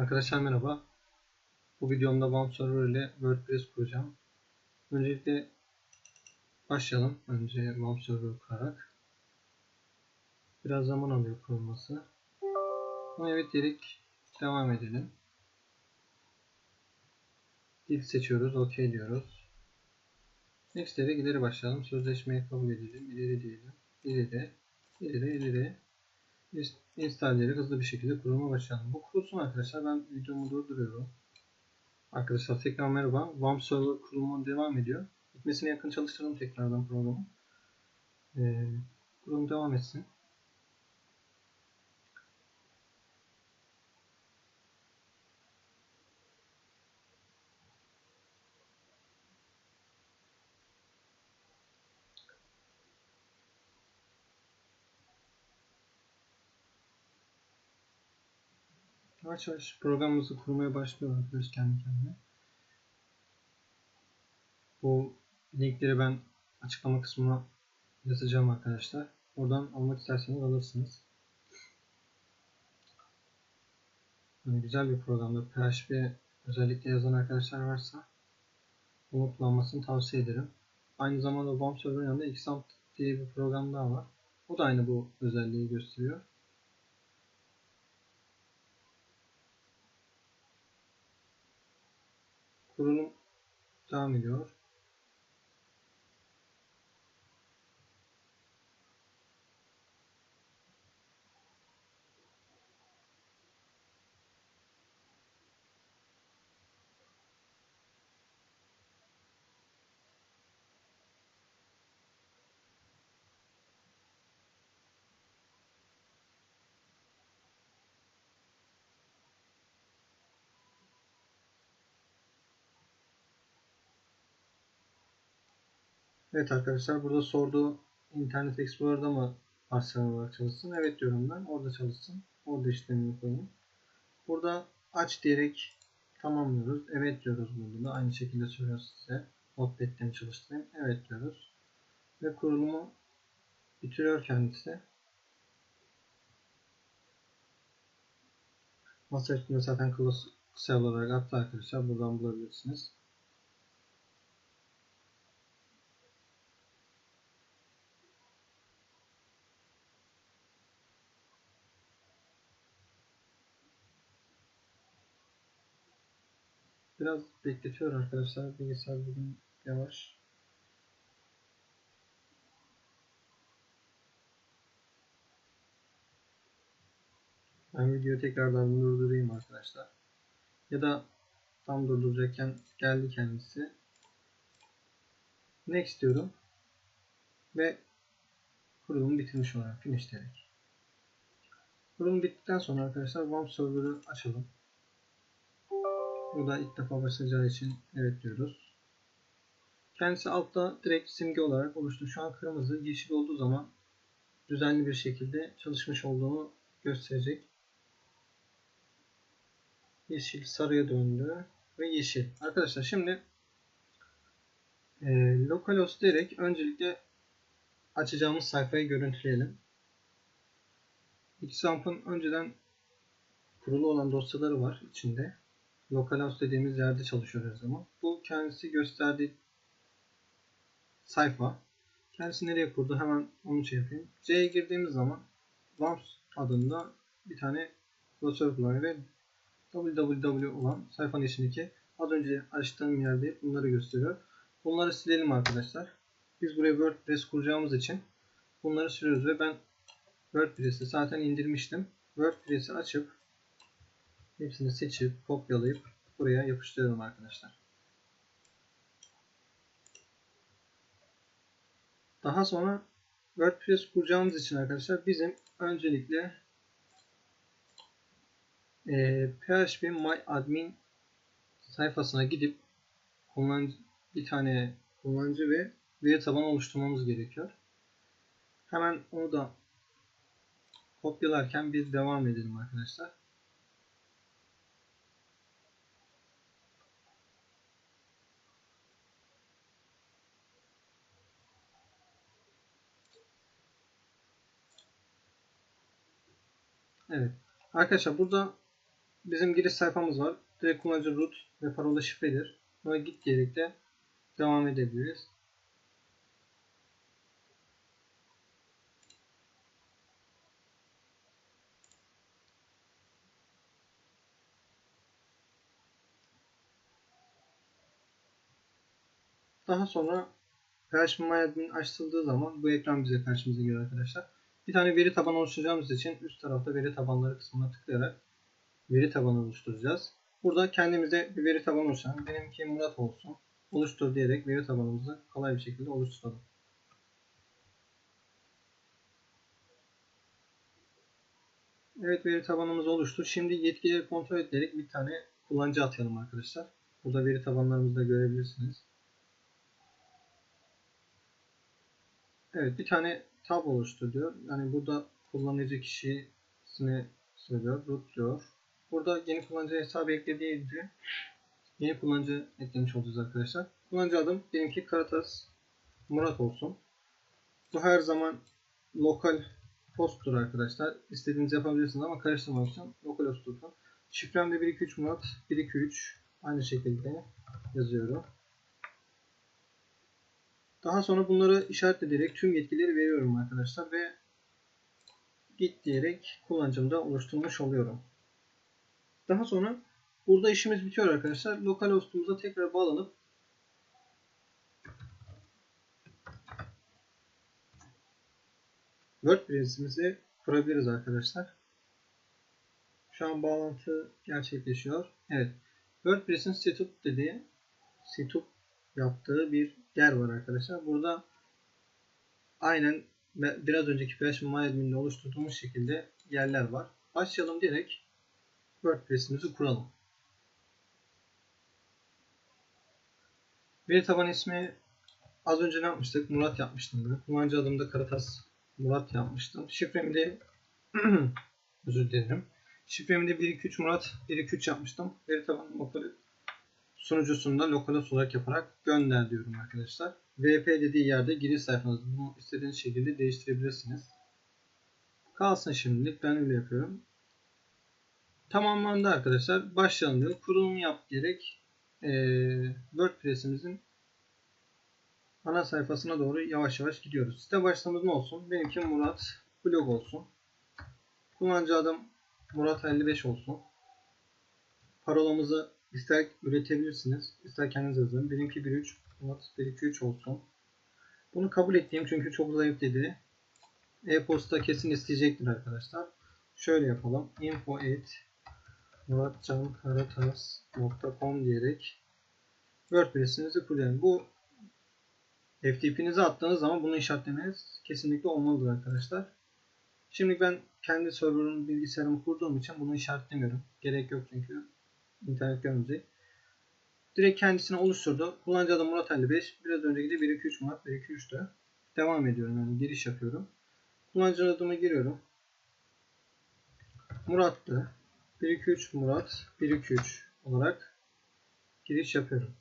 Arkadaşlar merhaba. Bu videomda WAMP server ile WordPress kuracağım. Öncelikle başlayalım. Önce WAMP server kurarak. Biraz zaman alıyor kurulması. Ama evet dedik. Devam edelim. Dil seçiyoruz. OK diyoruz. Next'e ileri başlayalım. Sözleşmeyi kabul edelim. İleri diyelim. İleri. İleri. İleri installeri hızlı bir şekilde kuruluma başlayalım. Bu kurulsun arkadaşlar. Ben videomu durduruyorum. Arkadaşlar tekrar merhaba. WAMP server kurulumu devam ediyor. Bitmesine yakın çalıştıralım tekrardan programı. Ee, kurulum devam etsin. Yavaş yavaş programımızı kurmaya başlıyor arkadaş kendi kendine. Bu linkleri ben açıklama kısmına yazacağım arkadaşlar. Oradan almak isterseniz alırsınız. Yani güzel bir programdır. PHP özellikle yazan arkadaşlar varsa bunu kullanmasını tavsiye ederim. Aynı zamanda BOM server'ın yanında Xamp diye bir program daha var. O da aynı bu özelliği gösteriyor. Kurulum devam ediyor. Evet arkadaşlar burada sorduğu Internet Explorer'da mı parçalar olarak çalışsın? Evet diyorum ben. Orada çalışsın. Orada işlemini koyayım. Burada aç diyerek tamamlıyoruz. Evet diyoruz burada da. Aynı şekilde söylüyoruz size. Notepad'de mi çalıştırayım? Evet diyoruz. Ve kurulumu bitiriyor kendisi. Masa üstünde zaten kısa olarak attı arkadaşlar. Buradan bulabilirsiniz. Biraz bekletiyor arkadaşlar. Bilgisayar bugün yavaş. Ben videoyu tekrardan durdurayım arkadaşlar. Ya da tam durduracakken geldi kendisi. Next diyorum. Ve kurulum bitirmiş olarak finish diyerek. Kurulum bittikten sonra arkadaşlar WAMP server'ı açalım. Bu da ilk defa başlayacağı için evet diyoruz. Kendisi altta direkt simge olarak oluştu. Şu an kırmızı, yeşil olduğu zaman düzenli bir şekilde çalışmış olduğunu gösterecek. Yeşil sarıya döndü ve yeşil. Arkadaşlar şimdi e, localhost diyerek öncelikle açacağımız sayfayı görüntüleyelim. Xamp'ın önceden kurulu olan dosyaları var içinde localhost dediğimiz yerde çalışıyor her zaman. Bu kendisi gösterdiği sayfa. Kendisi nereye kurdu hemen onu şey yapayım. C'ye girdiğimiz zaman WAMP adında bir tane klasör kullanıyor ve www olan sayfanın içindeki az önce açtığım yerde bunları gösteriyor. Bunları silelim arkadaşlar. Biz buraya WordPress kuracağımız için bunları siliyoruz ve ben WordPress'i zaten indirmiştim. WordPress'i açıp Hepsini seçip kopyalayıp buraya yapıştırıyorum arkadaşlar. Daha sonra WordPress kuracağımız için arkadaşlar bizim öncelikle e, PHP My sayfasına gidip kullanıcı, bir tane kullanıcı ve veri tabanı oluşturmamız gerekiyor. Hemen onu da kopyalarken biz devam edelim arkadaşlar. Evet. Arkadaşlar burada bizim giriş sayfamız var. Direkt kullanıcı root ve parola şifredir. Buna git diyerek de devam edebiliriz. Daha sonra PHP açıldığı zaman bu ekran bize karşımıza geliyor arkadaşlar. Bir tane veri tabanı oluşturacağımız için üst tarafta veri tabanları kısmına tıklayarak veri tabanı oluşturacağız. Burada kendimize bir veri tabanı oluşturalım. Benimki Murat olsun. Oluştur diyerek veri tabanımızı kolay bir şekilde oluşturalım. Evet veri tabanımız oluştu. Şimdi yetkileri kontrol ederek bir tane kullanıcı atayalım arkadaşlar. Burada veri tabanlarımızı da görebilirsiniz. Evet bir tane tab oluştur diyor. Yani burada kullanıcı kişisini söylüyor. Root diyor. Burada yeni kullanıcı hesabı eklediğince yeni kullanıcı eklemiş olacağız arkadaşlar. Kullanıcı adım benimki Karatas Murat olsun. Bu her zaman lokal host'tur arkadaşlar. İstediğinizi yapabilirsiniz ama karıştırmak için lokal host. Şifrem de 123 Murat 123 aynı şekilde yazıyorum. Daha sonra bunları işaretleyerek tüm yetkileri veriyorum arkadaşlar ve git diyerek kullanıcımda oluşturmuş oluyorum. Daha sonra burada işimiz bitiyor arkadaşlar. Lokal hostumuza tekrar bağlanıp WordPress'imizi kurabiliriz arkadaşlar. Şu an bağlantı gerçekleşiyor. Evet. WordPress'in setup dediği setup yaptığı bir yer var arkadaşlar. Burada aynen biraz önceki PHP MyAdmin'de oluşturduğumuz şekilde yerler var. Başlayalım direkt WordPress'imizi kuralım. Veri taban ismi az önce ne yapmıştık? Murat yapmıştım ben. Kullanıcı adımda Karatas Murat yapmıştım. Şifremi de özür dilerim. Şifremi de 123 Murat 123 yapmıştım. Veri tabanı lokal sunucusunda lokal olarak yaparak gönder diyorum arkadaşlar. VP dediği yerde giriş sayfanızı bunu istediğiniz şekilde değiştirebilirsiniz. Kalsın şimdilik ben öyle yapıyorum. Tamamlandı arkadaşlar. Başlayalım diyor. Kurulumu yap diyerek e, WordPress'imizin ana sayfasına doğru yavaş yavaş gidiyoruz. Site başlığımız ne olsun? Benimki Murat blog olsun. Kullanıcı adım Murat 55 olsun. Parolamızı ister üretebilirsiniz, ister kendiniz yazın. Benimki 13, Murat 123 olsun. Bunu kabul ettiğim çünkü çok zayıf dedi. E-posta kesin isteyecektir arkadaşlar. Şöyle yapalım. info at muratcankaratas.com diyerek WordPress'inizi kurun. Bu FTP'nizi attığınız zaman bunu işaretlemeniz kesinlikle olmalıdır arkadaşlar. Şimdi ben kendi server'ın bilgisayarımı kurduğum için bunu işaretlemiyorum. Gerek yok çünkü internet görmeyecek. Direkt kendisini oluşturdu. Kullanıcı adı Murat 55. Biraz önceki de 123 Murat 123'tü. Devam ediyorum yani giriş yapıyorum. Kullanıcı adımı giriyorum. Murat'tı. 123 Murat 123 olarak giriş yapıyorum.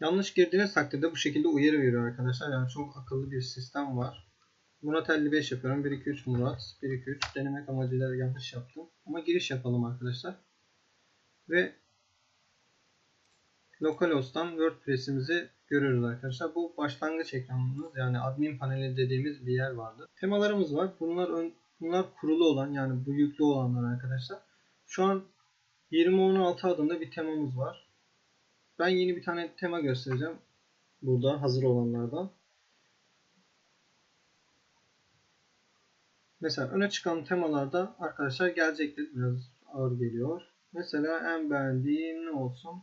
Yanlış girdiğiniz takdirde bu şekilde uyarı veriyor arkadaşlar. Yani çok akıllı bir sistem var. Murat 55 yapıyorum. 123 Murat 123 denemek amacıyla yanlış yaptım. Ama giriş yapalım arkadaşlar. Ve localhost'tan WordPress'imizi görüyoruz arkadaşlar. Bu başlangıç ekranımız yani admin paneli dediğimiz bir yer vardı. Temalarımız var. Bunlar ön, bunlar kurulu olan yani bu yüklü olanlar arkadaşlar. Şu an 2016 adında bir temamız var. Ben yeni bir tane tema göstereceğim. Burada hazır olanlardan. Mesela öne çıkan temalarda arkadaşlar gelecektir. Biraz ağır geliyor. Mesela en beğendiğim ne olsun?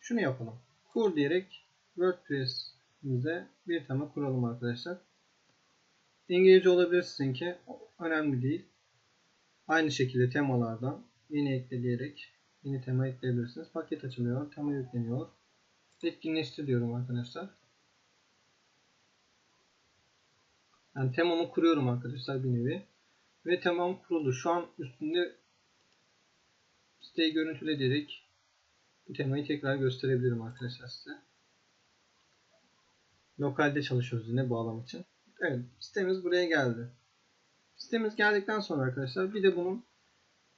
Şunu yapalım. Kur diyerek WordPress'imize bir tema kuralım arkadaşlar. İngilizce olabilir sizinki. Önemli değil. Aynı şekilde temalardan yeni ekleyerek yeni tema ekleyebilirsiniz. Paket açılıyor. Tema yükleniyor. Etkinleştir diyorum arkadaşlar. Yani temamı kuruyorum arkadaşlar bir nevi. Ve temam kuruldu. Şu an üstünde siteyi görüntüle diyerek bu temayı tekrar gösterebilirim arkadaşlar size. Lokalde çalışıyoruz yine bağlam için. Evet, sitemiz buraya geldi. Sitemiz geldikten sonra arkadaşlar bir de bunun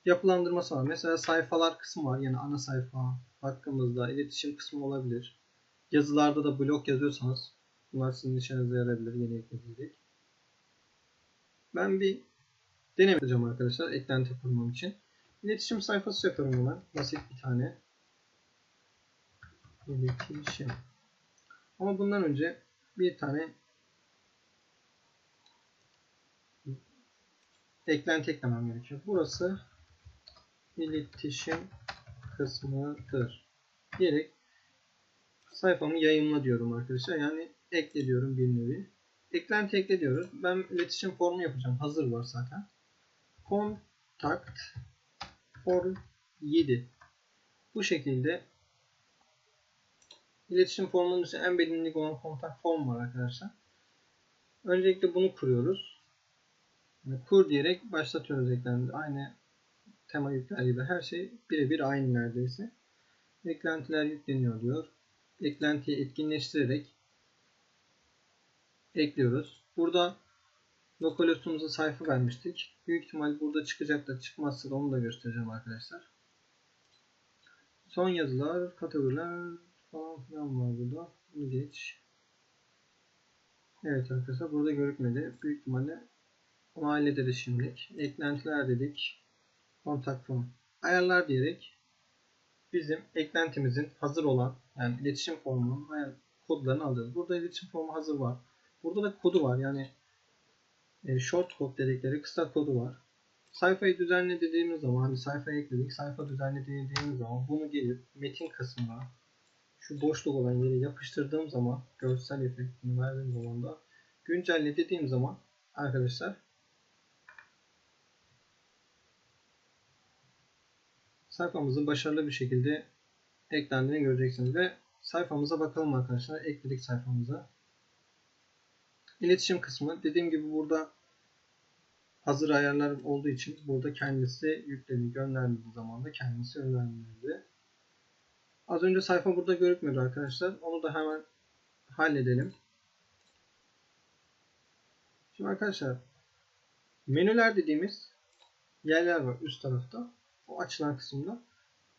yapılandırması var. Mesela sayfalar kısmı var. Yani ana sayfa hakkımızda iletişim kısmı olabilir. Yazılarda da blog yazıyorsanız bunlar sizin işinize yarayabilir yeni ekleyecek. Ben bir deneme yapacağım arkadaşlar eklenti kurmam için. İletişim sayfası yapıyorum hemen. Basit bir tane. İletişim. Ama bundan önce bir tane eklenti eklemem gerekiyor. Burası iletişim kısmıdır. Diyerek sayfamı yayınla diyorum arkadaşlar. Yani ekle diyorum bir nevi. Eklenti ekle diyoruz. Ben iletişim formu yapacağım. Hazır var zaten. Kontakt form 7. Bu şekilde iletişim formunun üstünde en bilindik olan kontak form var arkadaşlar. Öncelikle bunu kuruyoruz. Kur diyerek başlatıyoruz eklenti. Aynı tema yükler gibi her şey birebir aynı neredeyse. Eklentiler yükleniyor diyor. Eklentiyi etkinleştirerek ekliyoruz. Burada Localhost'umuza sayfa vermiştik. Büyük ihtimal burada çıkacak da çıkmazsa da onu da göstereceğim arkadaşlar. Son yazılar, kategoriler falan filan var burada. Bunu geç. Evet arkadaşlar burada görükmedi. Büyük ihtimalle onu hallederiz şimdilik. Eklentiler dedik. Kontak form. Ayarlar diyerek bizim eklentimizin hazır olan yani iletişim formunun kodlarını alıyoruz. Burada iletişim formu hazır var. Burada da kodu var. Yani e, short code dedikleri kısa kodu var. Sayfayı düzenle dediğimiz zaman hani sayfayı ekledik. Sayfa düzenle dediğimiz zaman bunu gelip metin kısmına şu boşluk olan yere yapıştırdığım zaman görsel efektini verdiğim zaman da güncelle dediğim zaman arkadaşlar sayfamızın başarılı bir şekilde eklendiğini göreceksiniz ve sayfamıza bakalım arkadaşlar. Ekledik sayfamıza. İletişim kısmı. Dediğim gibi burada hazır ayarlar olduğu için burada kendisi yükledi, gönderdiği zaman da kendisi yönlendirdi. Az önce sayfa burada görükmüyordu arkadaşlar. Onu da hemen halledelim. Şimdi arkadaşlar menüler dediğimiz yerler var üst tarafta. O açılan kısımda.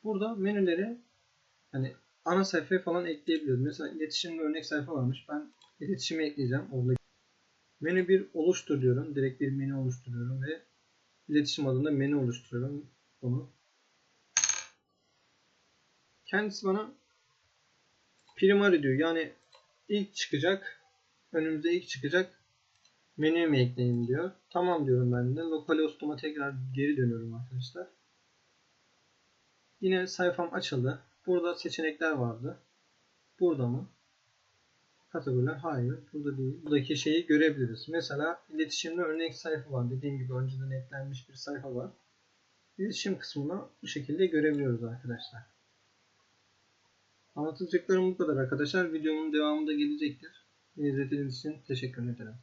Burada menüleri hani ana sayfaya falan ekleyebiliyoruz. Mesela iletişimde örnek sayfa varmış. Ben iletişimi ekleyeceğim. Orada menü bir oluştur diyorum. Direkt bir menü oluşturuyorum ve iletişim adında menü oluşturuyorum. Bunu. Kendisi bana primary diyor. Yani ilk çıkacak önümüze ilk çıkacak menü mü ekleyeyim diyor. Tamam diyorum ben de. Localhost'uma tekrar geri dönüyorum arkadaşlar. Yine sayfam açıldı. Burada seçenekler vardı. Burada mı? Kategoriler hayır. Burada değil. Buradaki şeyi görebiliriz. Mesela iletişimde örnek sayfa var. Dediğim gibi önceden eklenmiş bir sayfa var. İletişim kısmını bu şekilde görebiliyoruz arkadaşlar. Anlatacaklarım bu kadar arkadaşlar. Videomun devamında gelecektir. İzlediğiniz için teşekkür ederim.